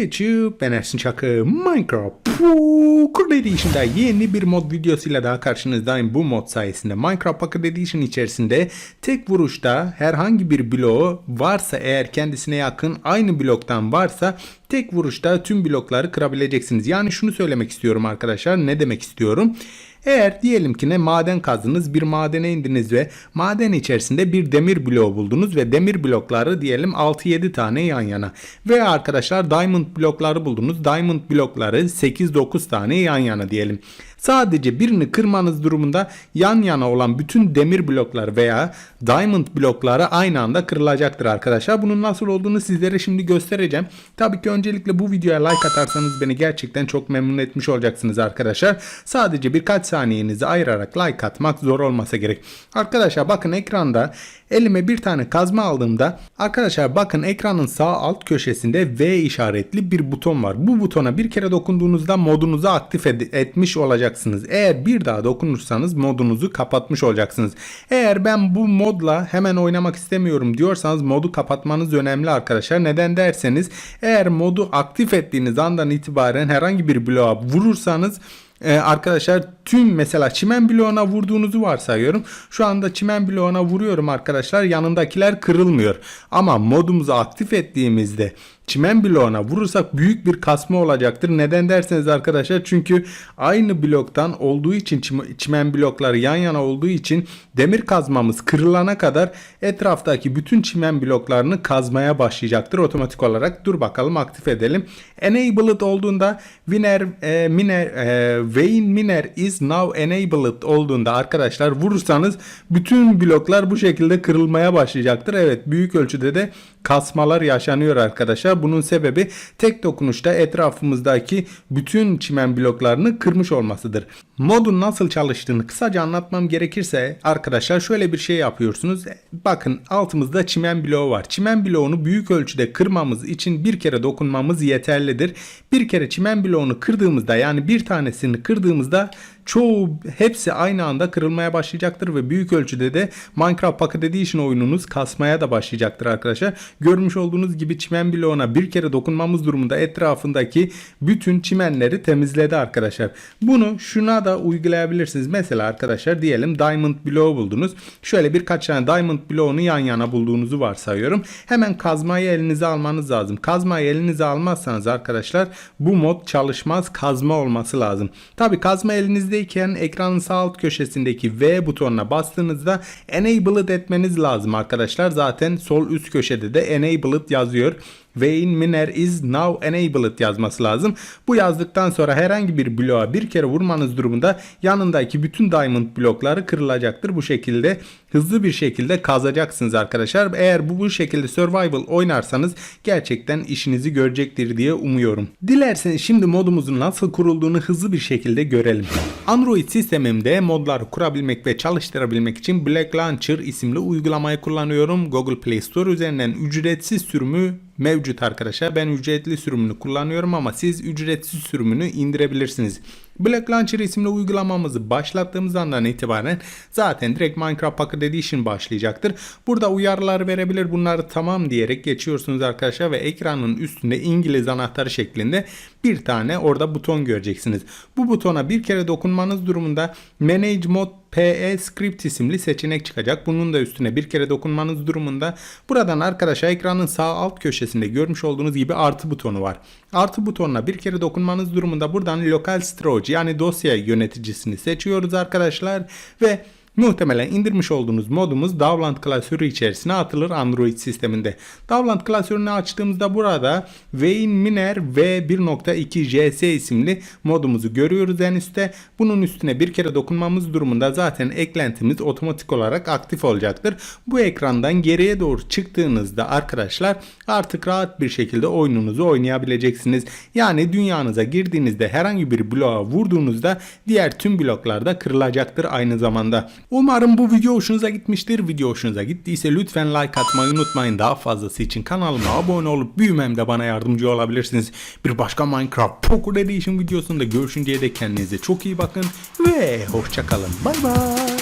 YouTube ben Ersin Çakı Minecraft Pocket Edition'da yeni bir mod videosuyla daha karşınızdayım. Bu mod sayesinde Minecraft Pocket Edition içerisinde tek vuruşta herhangi bir bloğu varsa eğer kendisine yakın aynı bloktan varsa tek vuruşta tüm blokları kırabileceksiniz. Yani şunu söylemek istiyorum arkadaşlar. Ne demek istiyorum? Eğer diyelim ki ne maden kazdınız bir madene indiniz ve maden içerisinde bir demir bloğu buldunuz ve demir blokları diyelim 6-7 tane yan yana. Ve arkadaşlar diamond blokları buldunuz. Diamond blokları 8-9 tane yan yana diyelim. Sadece birini kırmanız durumunda yan yana olan bütün demir bloklar veya diamond blokları aynı anda kırılacaktır arkadaşlar. Bunun nasıl olduğunu sizlere şimdi göstereceğim. Tabii ki öncelikle bu videoya like atarsanız beni gerçekten çok memnun etmiş olacaksınız arkadaşlar. Sadece birkaç saniyenizi ayırarak like atmak zor olmasa gerek. Arkadaşlar bakın ekranda elime bir tane kazma aldığımda arkadaşlar bakın ekranın sağ alt köşesinde V işaretli bir buton var. Bu butona bir kere dokunduğunuzda modunuzu aktif etmiş olacaksınız. Eğer bir daha dokunursanız modunuzu kapatmış olacaksınız. Eğer ben bu modla hemen oynamak istemiyorum diyorsanız modu kapatmanız önemli arkadaşlar. Neden derseniz eğer modu aktif ettiğiniz andan itibaren herhangi bir bloğa vurursanız ee, arkadaşlar tüm mesela çimen bloğuna vurduğunuzu varsayıyorum. Şu anda çimen bloğuna vuruyorum arkadaşlar. Yanındakiler kırılmıyor. Ama modumuzu aktif ettiğimizde çimen bloğuna vurursak büyük bir kasma olacaktır. Neden derseniz arkadaşlar çünkü aynı bloktan olduğu için çim- çimen blokları yan yana olduğu için demir kazmamız kırılana kadar etraftaki bütün çimen bloklarını kazmaya başlayacaktır otomatik olarak. Dur bakalım aktif edelim. Enabled olduğunda winner e, miner e, vein miner is now enabled olduğunda arkadaşlar vurursanız bütün bloklar bu şekilde kırılmaya başlayacaktır. Evet büyük ölçüde de kasmalar yaşanıyor arkadaşlar. Bunun sebebi tek dokunuşta etrafımızdaki bütün çimen bloklarını kırmış olmasıdır. Modun nasıl çalıştığını kısaca anlatmam gerekirse arkadaşlar şöyle bir şey yapıyorsunuz. Bakın altımızda çimen bloğu var. Çimen bloğunu büyük ölçüde kırmamız için bir kere dokunmamız yeterlidir. Bir kere çimen bloğunu kırdığımızda yani bir tanesini kırdığımızda çoğu hepsi aynı anda kırılmaya başlayacaktır ve büyük ölçüde de Minecraft Pocket Edition oyununuz kasmaya da başlayacaktır arkadaşlar. Görmüş olduğunuz gibi çimen bloğuna bir kere dokunmamız durumunda etrafındaki bütün çimenleri temizledi arkadaşlar. Bunu şuna da uygulayabilirsiniz. Mesela arkadaşlar diyelim diamond bloğu buldunuz. Şöyle birkaç tane diamond bloğunu yan yana bulduğunuzu varsayıyorum. Hemen kazmayı elinize almanız lazım. Kazmayı elinize almazsanız arkadaşlar bu mod çalışmaz. Kazma olması lazım. Tabi kazma elinizdeyken ekranın sağ alt köşesindeki V butonuna bastığınızda enabled etmeniz lazım arkadaşlar. Zaten sol üst köşede de enabled yazıyor. Vein Miner is now enabled yazması lazım. Bu yazdıktan sonra herhangi bir bloğa bir kere vurmanız durumunda yanındaki bütün diamond blokları kırılacaktır. Bu şekilde hızlı bir şekilde kazacaksınız arkadaşlar. Eğer bu bu şekilde survival oynarsanız gerçekten işinizi görecektir diye umuyorum. Dilerseniz şimdi modumuzun nasıl kurulduğunu hızlı bir şekilde görelim. Android sistemimde modları kurabilmek ve çalıştırabilmek için Black Launcher isimli uygulamayı kullanıyorum. Google Play Store üzerinden ücretsiz sürümü mevcut arkadaşlar. Ben ücretli sürümünü kullanıyorum ama siz ücretsiz sürümünü indirebilirsiniz. Black Launcher isimli uygulamamızı başlattığımız andan itibaren zaten direkt Minecraft Pocket Edition başlayacaktır. Burada uyarılar verebilir. Bunları tamam diyerek geçiyorsunuz arkadaşlar ve ekranın üstünde İngiliz anahtarı şeklinde bir tane orada buton göreceksiniz. Bu butona bir kere dokunmanız durumunda Manage Mod PE Script isimli seçenek çıkacak. Bunun da üstüne bir kere dokunmanız durumunda buradan arkadaşlar ekranın sağ alt köşesinde görmüş olduğunuz gibi artı butonu var. Artı butonuna bir kere dokunmanız durumunda buradan Local Storage yani dosya yöneticisini seçiyoruz arkadaşlar ve Muhtemelen indirmiş olduğunuz modumuz Dowland klasörü içerisine atılır Android sisteminde. Dowland klasörünü açtığımızda burada Vein Miner V1.2 JS isimli modumuzu görüyoruz en üstte. Bunun üstüne bir kere dokunmamız durumunda zaten eklentimiz otomatik olarak aktif olacaktır. Bu ekrandan geriye doğru çıktığınızda arkadaşlar artık rahat bir şekilde oyununuzu oynayabileceksiniz. Yani dünyanıza girdiğinizde herhangi bir bloğa vurduğunuzda diğer tüm bloklar da kırılacaktır aynı zamanda. Umarım bu video hoşunuza gitmiştir. Video hoşunuza gittiyse lütfen like atmayı unutmayın. Daha fazlası için kanalıma abone olup büyümemde bana yardımcı olabilirsiniz. Bir başka Minecraft Poker Edition videosunda görüşünceye dek kendinize çok iyi bakın ve hoşçakalın. Bay bay.